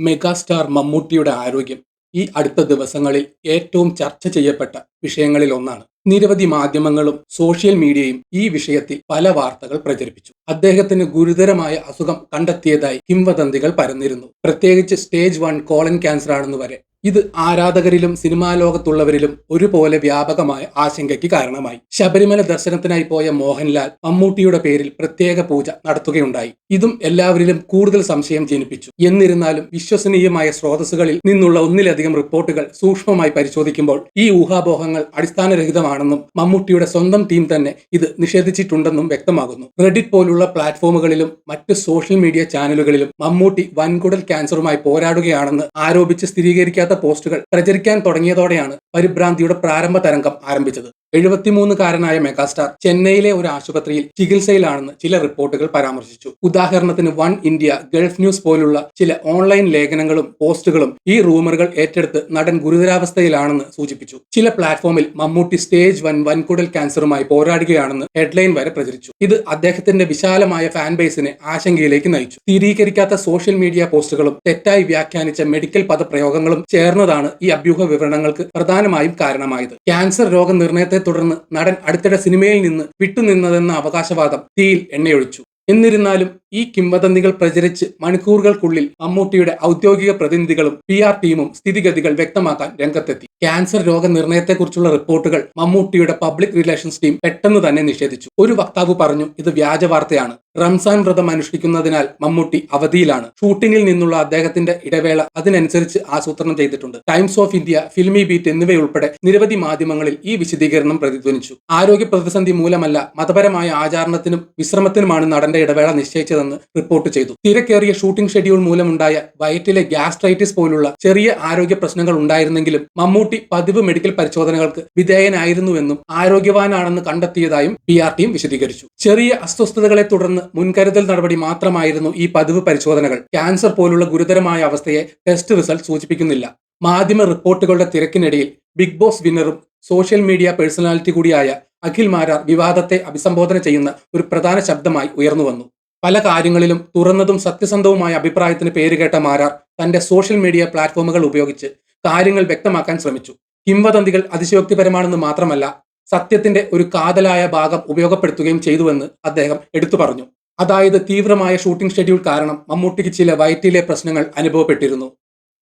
Megastar മമ്മൂട്ടിയുടെ ആരോഗ്യം ഈ അടുത്ത ദിവസങ്ങളിൽ ഏറ്റവും ചർച്ച ചെയ്യപ്പെട്ട വിഷയങ്ങളിൽ ഒന്നാണ് നിരവധി മാധ്യമങ്ങളും സോഷ്യൽ മീഡിയയും ഈ വിഷയത്തിൽ പല വാർത്തകൾ പ്രചരിപ്പിച്ചു. അദ്ദേഹത്തിന് ഗുരുതരമായ അസുഖം കണ്ടെത്തിയതായി കിംവദന്തികൾ പരന്നിരുന്നു. പ്രത്യേകിച്ച് സ്റ്റേജ് വൺ കോളൻ ക്യാൻസർ ആണെന്ന് വരെ ഇത് ആരാധകരിലും സിനിമാ ലോകത്തുള്ളവരിലും ഒരുപോലെ വ്യാപകമായ ആശങ്കയ്ക്ക് കാരണമായി. ശബരിമല ദർശനത്തിനായി പോയ മോഹൻലാൽ മമ്മൂട്ടിയുടെ പേരിൽ പ്രത്യേക പൂജ നടത്തുകയുണ്ടായി. ഇതും എല്ലാവരിലും കൂടുതൽ സംശയം ജനിപ്പിച്ചു. എന്നിരുന്നാലും വിശ്വസനീയമായ സ്രോതസ്സുകളിൽ നിന്നുള്ള ഒന്നിലധികം റിപ്പോർട്ടുകൾ സൂക്ഷ്മമായി പരിശോധിക്കുമ്പോൾ ഈ ഊഹാപോഹങ്ങൾ അടിസ്ഥാനരഹിതമാണെന്നും മമ്മൂട്ടിയുടെ സ്വന്തം ടീം തന്നെ ഇത് നിഷേധിച്ചിട്ടുണ്ടെന്നും വ്യക്തമാകുന്നു. റെഡിറ്റ് പോലുള്ള പ്ലാറ്റ്ഫോമുകളിലും മറ്റ് സോഷ്യൽ മീഡിയ ചാനലുകളിലും മമ്മൂട്ടി വൻകുടൽ ക്യാൻസറുമായി പോരാടുകയാണെന്ന് ആരോപിച്ച് സ്ഥിരീകരിക്കാത്ത പോസ്റ്റുകൾ പ്രചരിക്കാൻ തുടങ്ങിയതോടെയാണ് പരിഭ്രാന്തിയുടെ പ്രാരംഭ തരംഗം ആരംഭിച്ചത്. എഴുപത്തിമൂന്നുകാരനായ മെഗാസ്റ്റാർ ചെന്നൈയിലെ ഒരു ആശുപത്രിയിൽ ചികിത്സയിലാണെന്ന് ചില റിപ്പോർട്ടുകൾ പരാമർശിച്ചു. ഉദാഹരണത്തിന് വൺ ഇന്ത്യ ഗൾഫ് ന്യൂസ് പോലുള്ള ചില ഓൺലൈൻ ലേഖനങ്ങളും പോസ്റ്റുകളും ഈ റൂമറുകൾ ഏറ്റെടുത്ത് നടൻ ഗുരുതരാവസ്ഥയിലാണെന്ന് സൂചിപ്പിച്ചു. ചില പ്ലാറ്റ്ഫോമിൽ മമ്മൂട്ടി സ്റ്റേജ് വൺ വൻകുടൽ ക്യാൻസറുമായി പോരാടുകയാണെന്ന് ഹെഡ്ലൈൻ വരെ പ്രചരിച്ചു. ഇത് അദ്ദേഹത്തിന്റെ വിശാലമായ ഫാൻ ബേസിനെ ആശങ്കയിലേക്ക് നയിച്ചു. സ്ഥിരീകരിക്കാത്ത സോഷ്യൽ മീഡിയ പോസ്റ്റുകളും തെറ്റായി വ്യാഖ്യാനിച്ച മെഡിക്കൽ പദപ്രയോഗങ്ങളും ചേർന്നതാണ് ഈ അഭ്യൂഹ വിവരണങ്ങൾക്ക് പ്രധാനമായും കാരണമായത്. ക്യാൻസർ രോഗനിർണയത്തെ തുടർന്ന് നടൻ അടുത്തിടെ സിനിമയിൽ നിന്ന് വിട്ടുനിന്നതെന്ന അവകാശവാദം തീയിൽ എണ്ണയൊഴിച്ചു. എന്നിരുന്നാലും ഈ കിംവദന്തികൾ പ്രചരിച്ച് മണിക്കൂറുകൾക്കുള്ളിൽ മമ്മൂട്ടിയുടെ ഔദ്യോഗിക പ്രതിനിധികളും പി ആർ ടീമും സ്ഥിതിഗതികൾ വ്യക്തമാക്കാൻ രംഗത്തെത്തി. ക്യാൻസർ രോഗനിർണയത്തെക്കുറിച്ചുള്ള റിപ്പോർട്ടുകൾ മമ്മൂട്ടിയുടെ പബ്ലിക് റിലേഷൻസ് ടീം പെട്ടെന്ന് തന്നെ നിഷേധിച്ചു. ഒരു വക്താവ് പറഞ്ഞു ഇത് വ്യാജ വാർത്തയാണ്. റംസാൻ വ്രതം അനുഷ്ഠിക്കുന്നതിനാൽ മമ്മൂട്ടി അവധിയിലാണ്. ഷൂട്ടിംഗിൽ നിന്നുള്ള അദ്ദേഹത്തിന്റെ ഇടവേള അതിനനുസരിച്ച് ആസൂത്രണം ചെയ്തിട്ടുണ്ട്. Times of India Filmibeat എന്നിവയുൾപ്പെടെ നിരവധി മാധ്യമങ്ങളിൽ ഈ വിശദീകരണം പ്രതിധ്വനിച്ചു. ആരോഗ്യ പ്രതിസന്ധി മൂലമല്ല മതപരമായ ആചാരണത്തിനും വിശ്രമത്തിനുമാണ് നടന്റെ ഇടവേള നിശ്ചയിച്ചതെന്ന് റിപ്പോർട്ട് ചെയ്തു. തിരക്കേറിയ ഷൂട്ടിംഗ് ഷെഡ്യൂൾ മൂലമുണ്ടായ വയറ്റിലെ ഗ്യാസ്ട്രൈറ്റിസ് പോലുള്ള ചെറിയ ആരോഗ്യ പ്രശ്നങ്ങൾ ഉണ്ടായിരുന്നെങ്കിലും മമ്മൂട്ടി പതിവ് മെഡിക്കൽ പരിശോധനകൾക്ക് വിധേയനായിരുന്നുവെന്നും ആരോഗ്യവാനാണെന്ന് കണ്ടെത്തിയതായും പി ആർ ടിയും വിശദീകരിച്ചു. ചെറിയ അസ്വസ്ഥതകളെ തുടർന്ന് മുൻകരുതൽ നടപടി മാത്രമായിരുന്നു ഈ പതിവ് പരിശോധനകൾ. ക്യാൻസർ പോലുള്ള ഗുരുതരമായ അവസ്ഥയെ ടെസ്റ്റ് റിസൾട്ട് സൂചിപ്പിക്കുന്നില്ല. മാധ്യമ റിപ്പോർട്ടുകളുടെ തിരക്കിനിടയിൽ ബിഗ് ബോസ് വിന്നറും സോഷ്യൽ മീഡിയ പേഴ്സണാലിറ്റി കൂടിയായ അഖിൽ മാരാർ വിവാദത്തെ അഭിസംബോധന ചെയ്യുന്ന ഒരു പ്രധാന ശബ്ദമായി ഉയർന്നു വന്നു. പല കാര്യങ്ങളിലും തുറന്നതും സത്യസന്ധവുമായ അഭിപ്രായത്തിന് പേരുകേട്ട മാരാർ തന്റെ സോഷ്യൽ മീഡിയ പ്ലാറ്റ്ഫോമുകൾ ഉപയോഗിച്ച് കാര്യങ്ങൾ വ്യക്തമാക്കാൻ ശ്രമിച്ചു. കിംവദന്തികൾ അതിശയോക്തിപരമാണെന്ന് മാത്രമല്ല സത്യത്തിന്റെ ഒരു കാതലായ ഭാഗം ഉപയോഗപ്പെടുത്തുകയും ചെയ്തുവെന്ന് അദ്ദേഹം എടുത്തു പറഞ്ഞു. അതായത് തീവ്രമായ ഷൂട്ടിംഗ് ഷെഡ്യൂൾ കാരണം മമ്മൂട്ടിക്ക് ചില വയറ്റിലെ പ്രശ്നങ്ങൾ അനുഭവപ്പെട്ടിരുന്നു.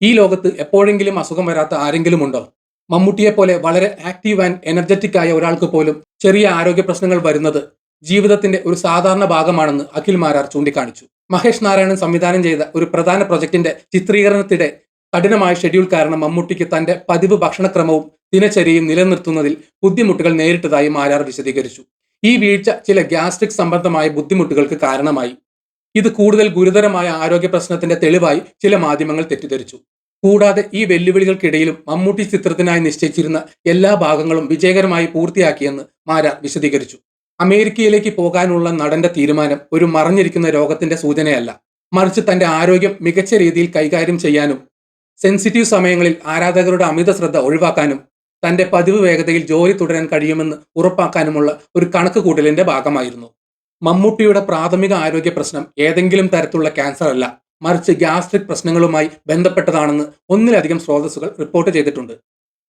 ഈ ലോകത്ത് എപ്പോഴെങ്കിലും അസുഖം വരാത്ത ആരെങ്കിലും ഉണ്ടോ? മമ്മൂട്ടിയെ പോലെ വളരെ ആക്റ്റീവ് ആൻഡ് എനർജറ്റിക് ആയ ഒരാൾക്ക് പോലും ചെറിയ ആരോഗ്യ പ്രശ്നങ്ങൾ വരുന്നത് ജീവിതത്തിന്റെ ഒരു സാധാരണ ഭാഗമാണെന്ന് അഖിൽ മാരാർ ചൂണ്ടിക്കാണിച്ചു. മഹേഷ് നാരായണൻ സംവിധാനം ചെയ്ത ഒരു പ്രധാന പ്രൊജക്ടിന്റെ ചിത്രീകരണത്തിടെ കഠിനമായ ഷെഡ്യൂൾ കാരണം മമ്മൂട്ടിക്ക് തന്റെ പതിവ് ഭക്ഷണക്രമവും ദിനചര്യയും നിലനിർത്തുന്നതിൽ ബുദ്ധിമുട്ടുകൾ നേരിട്ടതായി മാരാർ വിശദീകരിച്ചു. ഈ വീഴ്ച ചില ഗ്യാസ്ട്രിക് സംബന്ധമായ ബുദ്ധിമുട്ടുകൾക്ക് കാരണമായി. ഇത് കൂടുതൽ ഗുരുതരമായ ആരോഗ്യ പ്രശ്നത്തിന്റെ തെളിവായി ചില മാധ്യമങ്ങൾ തെറ്റിദ്ധരിച്ചു. കൂടാതെ ഈ വെല്ലുവിളികൾക്കിടയിലും മമ്മൂട്ടി ചിത്രത്തിനായി നിശ്ചയിച്ചിരുന്ന എല്ലാ ഭാഗങ്ങളും വിജയകരമായി പൂർത്തിയാക്കിയെന്ന് മാരാർ വിശദീകരിച്ചു. അമേരിക്കയിലേക്ക് പോകാനുള്ള നടന്റെ തീരുമാനം ഒരു മറഞ്ഞിരിക്കുന്ന രോഗത്തിന്റെ സൂചനയല്ല. മറിച്ച് തന്റെ ആരോഗ്യം മികച്ച രീതിയിൽ കൈകാര്യം ചെയ്യാനും സെൻസിറ്റീവ് സമയങ്ങളിൽ ആരാധകരുടെ അമിത ശ്രദ്ധ ഒഴിവാക്കാനും തന്റെ പതിവ് വേഗതയിൽ ജോലി തുടരാൻ കഴിയുമെന്ന് ഉറപ്പാക്കാനുമുള്ള ഒരു കണക്ക് കൂട്ടലിന്റെ ഭാഗമായിരുന്നു. മമ്മൂട്ടിയുടെ പ്രാഥമിക ആരോഗ്യ പ്രശ്നം ഏതെങ്കിലും തരത്തിലുള്ള ക്യാൻസർ അല്ല. മറിച്ച് ഗ്യാസ്ട്രിക് പ്രശ്നങ്ങളുമായി ബന്ധപ്പെട്ടതാണെന്ന് ഒന്നിലധികം സ്രോതസ്സുകൾ റിപ്പോർട്ട് ചെയ്തിട്ടുണ്ട്.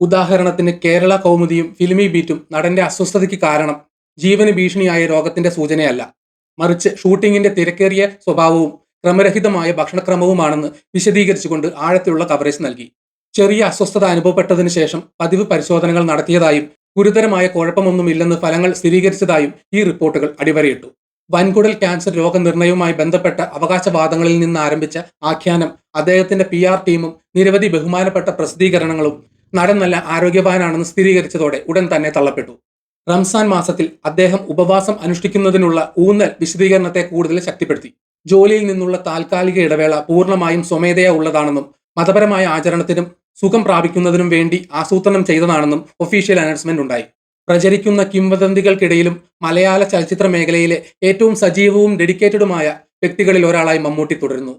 ഉദാഹരണത്തിന് കേരള കൗമുദിയും ഫിലിമി ബീറ്റും നടന്റെ അസ്വസ്ഥതയ്ക്ക് കാരണം ജീവന് ഭീഷണിയായ രോഗത്തിന്റെ സൂചനയല്ല. മറിച്ച് ഷൂട്ടിങ്ങിന്റെ തിരക്കേറിയ സ്വഭാവവും ക്രമരഹിതമായ ഭക്ഷണക്രമവുമാണെന്ന് വിശദീകരിച്ചുകൊണ്ട് ആഴത്തിലുള്ള കവറേജ് നൽകി. ചെറിയ അസ്വസ്ഥത അനുഭവപ്പെട്ടതിനു ശേഷം പതിവ് പരിശോധനകൾ നടത്തിയതായും ഗുരുതരമായ കുഴപ്പമൊന്നുമില്ലെന്ന് ഫലങ്ങൾ സ്ഥിരീകരിച്ചതായും ഈ റിപ്പോർട്ടുകൾ അടിവരയിട്ടു. വൻകുടൽ ക്യാൻസർ രോഗനിർണയവുമായി ബന്ധപ്പെട്ട അവകാശവാദങ്ങളിൽ നിന്ന് ആരംഭിച്ച ആഖ്യാനം അദ്ദേഹത്തിന്റെ പി ആർ ടീമും നിരവധി ബഹുമാനപ്പെട്ട പ്രസിദ്ധീകരണങ്ങളും നടൻ നല്ല ആരോഗ്യവാനാണെന്ന് സ്ഥിരീകരിച്ചതോടെ ഉടൻ തന്നെ തള്ളപ്പെട്ടു. റംസാൻ മാസത്തിൽ അദ്ദേഹം ഉപവാസം അനുഷ്ഠിക്കുന്നതിനുള്ള ഊന്നൽ വിശദീകരണത്തെ കൂടുതൽ ശക്തിപ്പെടുത്തി. ജോലിയിൽ നിന്നുള്ള താൽക്കാലിക ഇടവേള പൂർണമായും സ്വമേധയാ ഉള്ളതാണെന്നും മതപരമായ ആചരണത്തിനും സുഖം പ്രാപിക്കുന്നതിനും വേണ്ടി ആസൂത്രണം ചെയ്തതാണെന്നും ഒഫീഷ്യൽ അനൗൺസ്മെന്റ് ഉണ്ടായി. പ്രചരിക്കുന്ന കിംവദന്തികൾക്കിടയിലും മലയാള ചലച്ചിത്ര മേഖലയിലെ ഏറ്റവും സജീവവും ഡെഡിക്കേറ്റഡുമായ വ്യക്തികളിൽ ഒരാളായി മമ്മൂട്ടി തുടരുന്നു.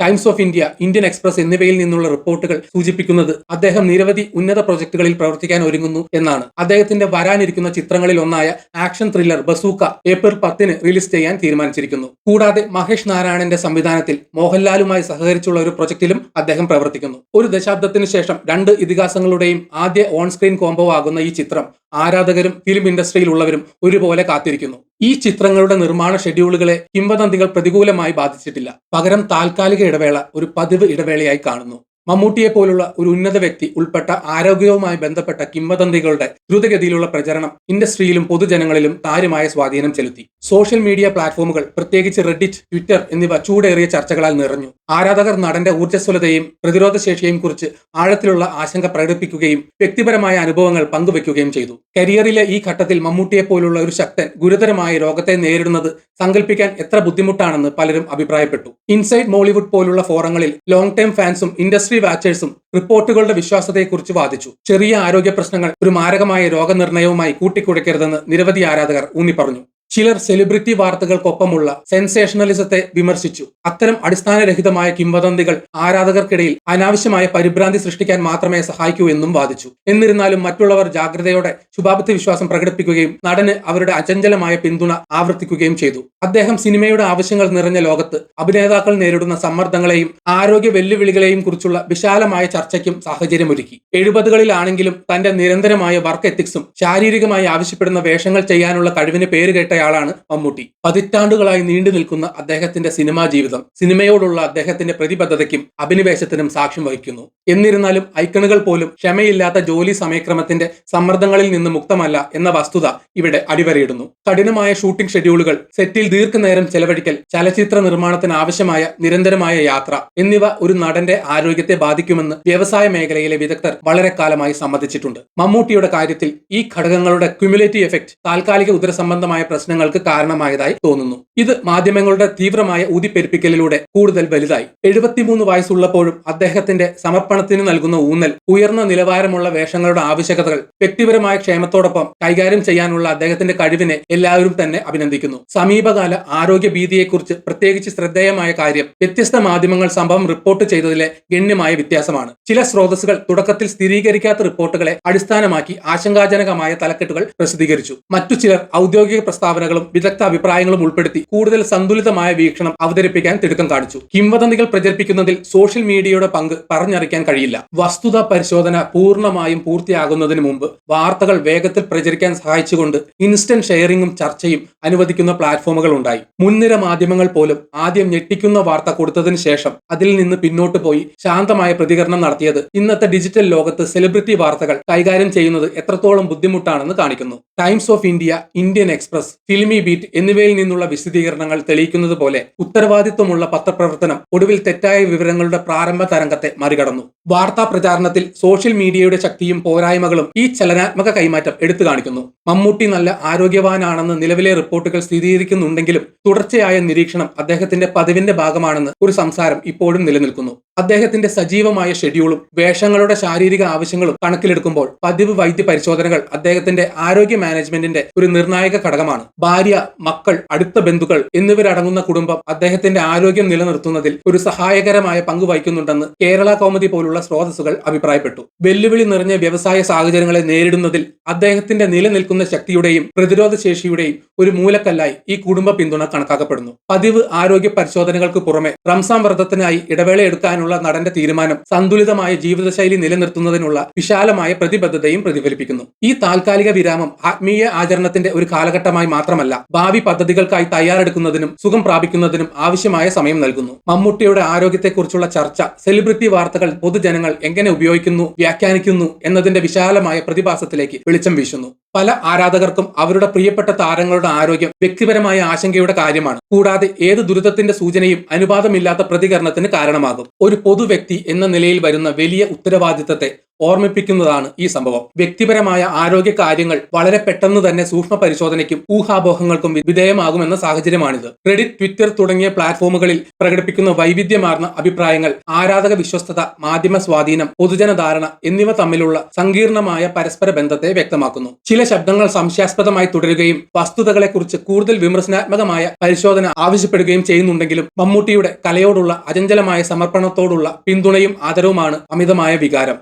Times of India Indian Express എന്നിവയിൽ നിന്നുള്ള റിപ്പോർട്ടുകൾ സൂചിപ്പിക്കുന്നത് അദ്ദേഹം നിരവധി ഉന്നത പ്രൊജക്ടുകളിൽ പ്രവർത്തിക്കാൻ ഒരുങ്ങുന്നു എന്നാണ്. അദ്ദേഹത്തിന്റെ വരാനിരിക്കുന്ന ചിത്രങ്ങളിൽ ഒന്നായ ആക്ഷൻ ത്രില്ലർ ബസൂക്ക ഏപ്രിൽ പത്തിന് റിലീസ് ചെയ്യാൻ തീരുമാനിച്ചിരിക്കുന്നു. കൂടാതെ മഹേഷ് നാരായണന്റെ സംവിധാനത്തിൽ മോഹൻലാലുമായി സഹകരിച്ചുള്ള ഒരു പ്രൊജക്ടിലും അദ്ദേഹം പ്രവർത്തിക്കുന്നു. ഒരു ദശാബ്ദത്തിന് ശേഷം രണ്ട് ഇതിഹാസങ്ങളുടെയും ആദ്യ ഓൺ സ്ക്രീൻ കോംബോ ആകുന്ന ഈ ചിത്രം ആരാധകരും ഫിലിം ഇൻഡസ്ട്രിയിലുള്ളവരും ഒരുപോലെ കാത്തിരിക്കുന്നു. ഈ ചിത്രങ്ങളുടെ നിർമ്മാണ ഷെഡ്യൂളുകളെ കിംവദന്തികൾ പ്രതികൂലമായി ബാധിച്ചിട്ടില്ല. പകരം താൽക്കാലിക ഇടവേള ഒരു പതിവ് ഇടവേളയായി കാണുന്നു. മമ്മൂട്ടിയെ പോലുള്ള ഒരു ഉന്നത വ്യക്തി ഉൾപ്പെട്ട ആരോഗ്യവുമായി ബന്ധപ്പെട്ട കിംവദന്തികളുടെ ദ്രുതഗതിയിലുള്ള പ്രചരണം ഇൻഡസ്ട്രിയിലും പൊതുജനങ്ങളിലും താരമായ സ്വാധീനം ചെലുത്തി. സോഷ്യൽ മീഡിയ പ്ലാറ്റ്ഫോമുകൾ പ്രത്യേകിച്ച് റെഡിറ്റ് ട്വിറ്റർ എന്നിവ ചൂടേറിയ ചർച്ചകളാൽ നിറഞ്ഞു. ആരാധകർ നടന്റെ ഊർജസ്വലതയും പ്രതിരോധശേഷിയെയും കുറിച്ച് ആഴത്തിലുള്ള ആശങ്ക പ്രകടിപ്പിക്കുകയും വ്യക്തിപരമായ അനുഭവങ്ങൾ പങ്കുവെക്കുകയും ചെയ്തു. കരിയറിലെ ഈ ഘട്ടത്തിൽ മമ്മൂട്ടിയെ പോലുള്ള ഒരു ശക്തൻ ഗുരുതരമായ രോഗത്തെ നേരിടുന്നത് സങ്കല്പിക്കാൻ എത്ര ബുദ്ധിമുട്ടാണെന്ന് പലരും അഭിപ്രായപ്പെട്ടു. ഇൻസൈഡ് മോളിവുഡ് പോലുള്ള ഫോറങ്ങളിൽ ലോങ് ടൈം ഫാൻസും ഇൻഡസ്ട്രി വാച്ചേഴ്സും റിപ്പോർട്ടുകളുടെ വിശ്വാസതയെക്കുറിച്ച് വാദിച്ചു. ചെറിയ ആരോഗ്യ പ്രശ്നങ്ങൾ ഒരു മാരകമായ രോഗനിർണയവുമായി കൂട്ടിക്കുഴയ്ക്കരുതെന്ന് നിരവധി ആരാധകർ ഊന്നിപ്പറഞ്ഞു. ചിലർ സെലിബ്രിറ്റി വാർത്തകൾക്കൊപ്പമുള്ള സെൻസേഷണലിസത്തെ വിമർശിച്ചു. അത്തരം അടിസ്ഥാനരഹിതമായ കിംവദന്തികൾ ആരാധകർക്കിടയിൽ അനാവശ്യമായ പരിഭ്രാന്തി സൃഷ്ടിക്കാൻ മാത്രമേ സഹായിക്കൂ എന്നും വാദിച്ചു. എന്നിരുന്നാലും മറ്റുള്ളവർ ജാഗ്രതയോടെ ശുഭാപ്തി വിശ്വാസം പ്രകടിപ്പിക്കുകയും നടന് അവരുടെ അചഞ്ചലമായ പിന്തുണ ആവർത്തിക്കുകയും ചെയ്തു. അദ്ദേഹം സിനിമയുടെ ആവശ്യങ്ങൾ നിറഞ്ഞ ലോകത്ത് അഭിനേതാക്കൾ നേരിടുന്ന സമ്മർദ്ദങ്ങളെയും ആരോഗ്യ വെല്ലുവിളികളെയും കുറിച്ചുള്ള വിശാലമായ ചർച്ചയ്ക്കും സാഹചര്യമൊരുക്കി. എഴുപതുകളിലാണെങ്കിലും തന്റെ നിരന്തരമായ വർക്ക് എത്തിക്സും ശാരീരികമായി ആവശ്യപ്പെടുന്ന വേഷങ്ങൾ ചെയ്യാനുള്ള കഴിവിന് പേര് കേട്ടയാളാണ് മമ്മൂട്ടി. പതിറ്റാണ്ടുകളായി നീണ്ടു നിൽക്കുന്ന അദ്ദേഹത്തിന്റെ സിനിമാ ജീവിതം സിനിമയോടുള്ള അദ്ദേഹത്തിന്റെ പ്രതിബദ്ധതയ്ക്കും അഭിനിവേശത്തിനും സാക്ഷ്യം വഹിക്കുന്നു. എന്നിരുന്നാലും ഐക്കണുകൾ പോലും ക്ഷമയില്ലാത്ത ജോലി സമയക്രമത്തിന്റെ സമ്മർദ്ദങ്ങളിൽ നിന്ന് മുക്തമല്ല എന്ന വസ്തുത ഇവിടെ അടിവരയിടുന്നു. കഠിനമായ ഷൂട്ടിംഗ് ഷെഡ്യൂളുകൾ സെറ്റിൽ ദീർഘനേരം ചെലവഴിക്കൽ ചലച്ചിത്ര നിർമ്മാണത്തിന് ആവശ്യമായ നിരന്തരമായ യാത്ര എന്നിവ ഒരു നടന്റെ ആരോഗ്യത്തെ ബാധിക്കുമെന്ന് വ്യവസായ മേഖലയിലെ വിദഗ്ധർ വളരെ കാലമായി സമ്മതിച്ചിട്ടുണ്ട്. മമ്മൂട്ടിയുടെ കാര്യത്തിൽ ഈ ഘടകങ്ങളുടെ ക്യുമുലേറ്റീവ് എഫക്ട് താൽക്കാലിക ഉദരസംബന്ധമായ പ്രശ്നങ്ങൾക്ക് കാരണമായതായി തോന്നുന്നു. ഇത് മാധ്യമങ്ങളുടെ തീവ്രമായ ഊതിപ്പെരുപ്പിക്കലിലൂടെ കൂടുതൽ വലുതായി. എഴുപത്തിമൂന്ന് വയസ്സുള്ളപ്പോഴും അദ്ദേഹത്തിന്റെ സമർപ്പണത്തിന് നൽകുന്ന ഊന്നൽ ഉയർന്ന നിലവാരമുള്ള വേഷങ്ങളുടെ ആവശ്യകതകൾ വ്യക്തിപരമായ ക്ഷേമത്തോടൊപ്പം കൈകാര്യം ചെയ്യാനുള്ള അദ്ദേഹത്തിന്റെ കഴിവിനെ എല്ലാവരും തന്നെ അഭിനന്ദിക്കുന്നു. സമീപകാല ആരോഗ്യ ഭീതിയെക്കുറിച്ച് പ്രത്യേകിച്ച് ശ്രദ്ധേയമായ കാര്യം വ്യത്യസ്ത മാധ്യമങ്ങൾ സംഭവം റിപ്പോർട്ട് ചെയ്തതിലെ ഗണ്യമായ വ്യത്യാസമാണ്. ചില സ്രോതസ്സുകൾ തുടക്കത്തിൽ സ്ഥിരീകരിക്കാത്ത റിപ്പോർട്ടുകളെ അടിസ്ഥാനമാക്കി ആശങ്കാജനകമായ തലക്കെട്ടുകൾ പ്രസിദ്ധീകരിച്ചു. മറ്റു ചിലർ ഔദ്യോഗിക പ്രസ്താവനകളും വിദഗ്ധ അഭിപ്രായങ്ങളും ഉൾപ്പെടുത്തി കൂടുതൽ സന്തുലിതമായ വീക്ഷണം അവതരിപ്പിക്കാൻ തിടുക്കം കാണിച്ചു. കിംവദന്തികൾ പ്രചരിപ്പിക്കുന്നതിൽ സോഷ്യൽ മീഡിയയുടെ പങ്ക് പറഞ്ഞറിയിക്കാൻ കഴിയില്ല. വസ്തുത പരിശോധന പൂർണമായും പൂർത്തിയാകുന്നതിന് മുമ്പ് വാർത്തകൾ വേഗത്തിൽ പ്രചരിക്കാൻ സഹായിച്ചുകൊണ്ട് ഇൻസ്റ്റന്റ് ഷെയറിംഗും ചർച്ചയും അനുവദിക്കുന്ന പ്ലാറ്റ്ഫോമുകൾ ഉണ്ടായി. മുൻനിര മാധ്യമങ്ങൾ പോലും ആദ്യം ഞെട്ടിക്കുന്ന വാർത്ത കൊടുത്തതിന് ശേഷം അതിൽ നിന്ന് പിന്നോട്ട് പോയി ശാന്തമായ പ്രതികരണം നടത്തിയത് ഇന്നത്തെ ഡിജിറ്റൽ ലോകത്ത് സെലിബ്രിറ്റി വാർത്തകൾ കൈകാര്യം ചെയ്യുന്നത് എത്രത്തോളം ബുദ്ധിമുട്ടാണെന്ന് കാണിക്കുന്നു. Times of India Indian Express Filmibeat എന്നിവയിൽ നിന്നുള്ള വിശദീകരണങ്ങൾ തെളിയിക്കുന്നത് പോലെ ഉത്തരവാദിത്വമുള്ള പത്രപ്രവർത്തനം ഒടുവിൽ തെറ്റായ വിവരങ്ങളുടെ പ്രാരംഭ തരംഗത്തെ മറികടന്നു. വാർത്താ പ്രചാരണത്തിൽ സോഷ്യൽ മീഡിയയുടെ ശക്തിയും പോരായ്മകളും ഈ ചലനാത്മക കൈമാറ്റം എടുത്തു കാണിക്കുന്നു. മമ്മൂട്ടി നല്ല ആരോഗ്യവാനാണെന്ന് നിലവിലെ റിപ്പോർട്ടുകൾ സ്ഥിരീകരിക്കുന്നുണ്ടെങ്കിലും തുടർച്ചയായ നിരീക്ഷണം അദ്ദേഹത്തിന്റെ പതിവിന്റെ ഭാഗമാണെന്ന് ഒരു സംസാരം ഇപ്പോഴും നിലനിൽക്കുന്നു. അദ്ദേഹത്തിന്റെ സജീവമായ ഷെഡ്യൂളും വേഷങ്ങളുടെ ശാരീരിക ആവശ്യങ്ങളും കണക്കിലെടുക്കുമ്പോൾ പതിവ് വൈദ്യ പരിശോധനകൾ അദ്ദേഹത്തിന്റെ ആരോഗ്യ മാനേജ്മെന്റിന്റെ ഒരു നിർണായക ഘടകമാണ്. ഭാര്യ മക്കൾ അടുത്ത ബന്ധുക്കൾ എന്നിവരടങ്ങുന്ന കുടുംബം അദ്ദേഹത്തിന്റെ ആരോഗ്യം നിലനിർത്തുന്നതിൽ ഒരു സഹായകരമായ പങ്ക് വഹിക്കുന്നുണ്ടെന്ന് കേരള കോമതി പോലുള്ള സ്രോതസ്സുകൾ അഭിപ്രായപ്പെട്ടു. വെല്ലുവിളി നിറഞ്ഞ വ്യവസായ സാഹചര്യങ്ങളെ നേരിടുന്നതിൽ അദ്ദേഹത്തിന്റെ നിലനിൽക്കുന്ന ശക്തിയുടെയും പ്രതിരോധ ശേഷിയുടെയും ഒരു മൂലക്കല്ലായി ഈ കുടുംബ പിന്തുണ കണക്കാക്കപ്പെടുന്നു. പതിവ് ആരോഗ്യ പരിശോധനകൾക്ക് പുറമെ റംസാം വ്രതത്തിനായി ഇടവേള എടുക്കാനുള്ള നടന്റെ തീരുമാനം സന്തുലിതമായ ജീവിതശൈലി നിലനിർത്തുന്നതിനുള്ള വിശാലമായ പ്രതിബദ്ധതയും പ്രതിഫലിപ്പിക്കുന്നു. ഈ താൽക്കാലിക വിരാമം ആത്മീയ ആചരണത്തിന്റെ ഒരു കാലഘട്ടമായി മാത്രമല്ല ഭാവി പദ്ധതികൾക്കായി തയ്യാറെടുക്കുന്നതിനും സുഖം പ്രാപിക്കുന്നതിനും ആവശ്യമായ സമയം നൽകുന്നു. മമ്മൂട്ടിയുടെ ആരോഗ്യത്തെക്കുറിച്ചുള്ള ചർച്ച സെലിബ്രിറ്റി വാർത്തകൾ പൊതുജനങ്ങൾ എങ്ങനെ ഉപയോഗിക്കുന്നു വ്യാഖ്യാനിക്കുന്നു എന്നതിന്റെ വിശാലമായ പ്രതിഭാസത്തിലേക്ക് വെളിച്ചം വീശുന്നു. പല ആരാധകർക്കും അവരുടെ പ്രിയപ്പെട്ട താരങ്ങളുടെ ആരോഗ്യം വ്യക്തിപരമായ ആശങ്കയുടെ കാര്യമാണ്. കൂടാതെ ഏത് ദുരിതത്തിന്റെ സൂചനയും അനുപാതമില്ലാത്ത പ്രതികരണത്തിന് കാരണമാകും. ഒരു പൊതു വ്യക്തി എന്ന നിലയിൽ വരുന്ന വലിയ ഉത്തരവാദിത്തത്തെ ഓർമ്മിപ്പിക്കുന്നതാണ് ഈ സംഭവം. വ്യക്തിപരമായ ആരോഗ്യ കാര്യങ്ങൾ വളരെ പെട്ടെന്ന് തന്നെ സൂക്ഷ്മ പരിശോധനയ്ക്കും ഊഹാപോഹങ്ങൾക്കും വിധേയമാകുമെന്ന സാഹചര്യമാണിത്. ക്രെഡിറ്റ് ട്വിറ്റർ തുടങ്ങിയ പ്ലാറ്റ്ഫോമുകളിൽ പ്രകടിപ്പിക്കുന്ന വൈവിധ്യമാർന്ന അഭിപ്രായങ്ങൾ ആരാധക വിശ്വസ്തത മാധ്യമ സ്വാധീനം പൊതുജനധാരണ എന്നിവ തമ്മിലുള്ള സങ്കീർണമായ പരസ്പര ബന്ധത്തെ വ്യക്തമാക്കുന്നു. ചില ശബ്ദങ്ങൾ സംശയാസ്പദമായി തുടരുകയും വസ്തുതകളെക്കുറിച്ച് കൂടുതൽ വിമർശനാത്മകമായ പരിശോധന ആവശ്യപ്പെടുകയും ചെയ്യുന്നുണ്ടെങ്കിലും മമ്മൂട്ടിയുടെ കലയോടുള്ള അചഞ്ചലമായ സമർപ്പണത്തോടുള്ള പിന്തുണയും ആദരവുമാണ് അമിതമായ വികാരം.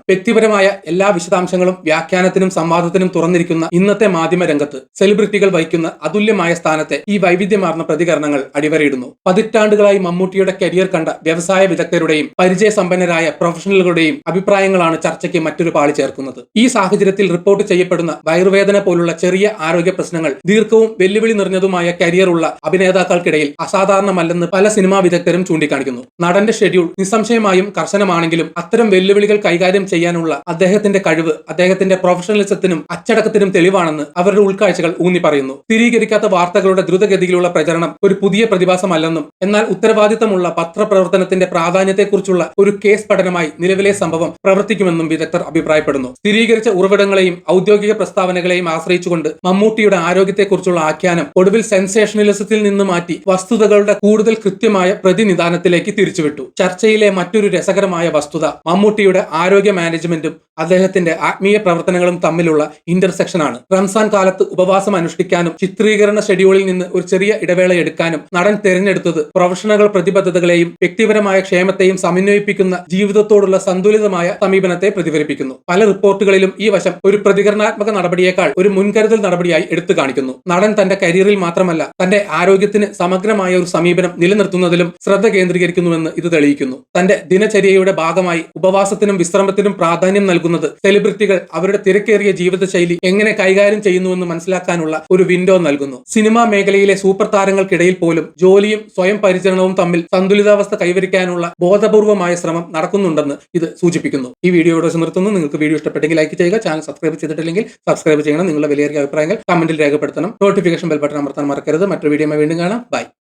വ്യക്തിപരമായ എല്ലാ വിശദാംശങ്ങളും വ്യാഖ്യാനത്തിനും സംവാദത്തിനും തുറന്നിരിക്കുന്ന ഇന്നത്തെ മാധ്യമ രംഗത്ത് സെലിബ്രിറ്റികൾ വഹിക്കുന്ന അതുല്യമായ സ്ഥാനത്തെ ഈ വൈവിധ്യമാർന്ന പ്രതികരണങ്ങൾ അടിവരയിടുന്നു. പതിറ്റാണ്ടുകളായി മമ്മൂട്ടിയുടെ കരിയർ കണ്ട വ്യവസായ വിദഗ്ധരുടെയും പരിചയ സമ്പന്നരായ പ്രൊഫഷണലുകളുടെയും അഭിപ്രായങ്ങളാണ് ചർച്ചയ്ക്ക് മറ്റൊരു പാളി ചേർക്കുന്നത്. ഈ സാഹചര്യത്തിൽ റിപ്പോർട്ട് ചെയ്യപ്പെടുന്ന വയറുവേദന പോലുള്ള ചെറിയ ആരോഗ്യ പ്രശ്നങ്ങൾ ദീർഘവും വെല്ലുവിളി നിറഞ്ഞതുമായ കരിയർ ഉള്ള അഭിനേതാക്കൾക്കിടയിൽ അസാധാരണമല്ലെന്ന് പല സിനിമാ വിദഗ്ധരും ചൂണ്ടിക്കാണിക്കുന്നു. നടന്റെ ഷെഡ്യൂൾ നിസ്സംശയമായും കർശനമാണെങ്കിലും അത്തരം വെല്ലുവിളികൾ കൈകാര്യം ചെയ്യാനുള്ള അദ്ദേഹത്തിന്റെ കഴിവ് അദ്ദേഹത്തിന്റെ പ്രൊഫഷണലിസത്തിനും അച്ചടക്കത്തിനും തെളിവാണെന്ന് അവരുടെ ഉൾക്കാഴ്ചകൾ ഊന്നി പറയുന്നു. സ്ഥിരീകരിക്കാത്ത വാർത്തകളുടെ ദ്രുതഗതിയിലുള്ള പ്രചരണം ഒരു പുതിയ പ്രതിഭാസമല്ലെന്നും എന്നാൽ ഉത്തരവാദിത്തമുള്ള പത്രപ്രവർത്തനത്തിന്റെ പ്രാധാന്യത്തെക്കുറിച്ചുള്ള ഒരു കേസ് പഠനമായി നിലവിലെ സംഭവം പ്രവർത്തിക്കുമെന്നും വിദഗ്ധർ അഭിപ്രായപ്പെടുന്നു. സ്ഥിരീകരിച്ച ഉറവിടങ്ങളെയും ഔദ്യോഗിക പ്രസ്താവനകളെയും ആശ്രയിച്ചുകൊണ്ട് മമ്മൂട്ടിയുടെ ആരോഗ്യത്തെക്കുറിച്ചുള്ള ആഖ്യാനം ഒടുവിൽ സെൻസേഷണലിസത്തിൽ നിന്ന് മാറ്റി വസ്തുതകളുടെ കൂടുതൽ കൃത്യമായ പ്രതിനിധാനത്തിലേക്ക് തിരിച്ചുവിട്ടു. ചർച്ചയിലെ മറ്റൊരു രസകരമായ വസ്തുത മമ്മൂട്ടിയുടെ ആരോഗ്യ മാനേജ്മെന്റും അദ്ദേഹത്തിന്റെ ആത്മീയ പ്രവർത്തനങ്ങളും തമ്മിലുള്ള ഇന്റർസെക്ഷൻ ആണ്. റംസാൻ കാലത്ത് ഉപവാസം അനുഷ്ഠിക്കാനും ചിത്രീകരണ ഷെഡ്യൂളിൽ നിന്ന് ഒരു ചെറിയ ഇടവേള എടുക്കാനും നടൻ തിരഞ്ഞെടുത്തത് പ്രൊഫഷണൽ പ്രതിബദ്ധതകളെയും വ്യക്തിപരമായ ക്ഷേമത്തെയും സമന്വയിപ്പിക്കുന്ന ജീവിതത്തോടുള്ള സന്തുലിതമായ സമീപനത്തെ പ്രതിഫലിപ്പിക്കുന്നു. പല റിപ്പോർട്ടുകളിലും ഈ വശം ഒരു പ്രതികരണാത്മക നടപടിയേക്കാൾ ഒരു മുൻകരുതൽ നടപടിയായി എടുത്തു കാണിക്കുന്നു. നടൻ തന്റെ കരിയറിൽ മാത്രമല്ല തന്റെ ആരോഗ്യത്തിന് സമഗ്രമായ ഒരു സമീപനം നിലനിർത്തുന്നതിലും ശ്രദ്ധ കേന്ദ്രീകരിക്കുന്നുവെന്ന് ഇത് തെളിയിക്കുന്നു. തന്റെ ദിനചര്യയുടെ ഭാഗമായി ഉപവാസത്തിനും വിശ്രമത്തിനും പ്രാധാന്യം നൽകുന്നത്. സെലിബ്രിറ്റികൾ അവരുടെ തിരക്കേറിയ ജീവിതശൈലി എങ്ങനെ കൈകാര്യം ചെയ്യുന്നുവെന്ന് മനസ്സിലാക്കാനുള്ള ഒരു വിൻഡോ നൽകുന്നു. സിനിമാ മേഖലയിലെ സൂപ്പർ താരങ്ങൾക്കിടയിൽ പോലും ജോലിയും സ്വയം പരിചരണവും തമ്മിൽ സന്തുലിതാവസ്ഥ കൈവരിക്കാനുള്ള ബോധപൂർവമായ ശ്രമം നടക്കുന്നുണ്ടെന്ന് ഇത് സൂചിപ്പിക്കുന്നു. ഈ വീഡിയോ ഇവിടെ നിർത്തുന്നു. നിങ്ങൾക്ക് വീഡിയോ ഇഷ്ടപ്പെട്ടെങ്കിൽ ലൈക്ക് ചെയ്യുക ചാനൽ സബ്സ്ക്രൈബ് ചെയ്തിട്ടില്ലെങ്കിൽ സബ്സ്ക്രൈബ് ചെയ്യണം. നിങ്ങളുടെ വിലയേറിയ അഭിപ്രായങ്ങൾ കമന്റിൽ രേഖപ്പെടുത്തണം. നോട്ടിഫിക്കേഷൻ ബെൽ ബട്ടൺ അമർത്താൻ മറക്കരുത്. മറ്റൊരു വീഡിയോ വീണ്ടും കാണാം. ബൈ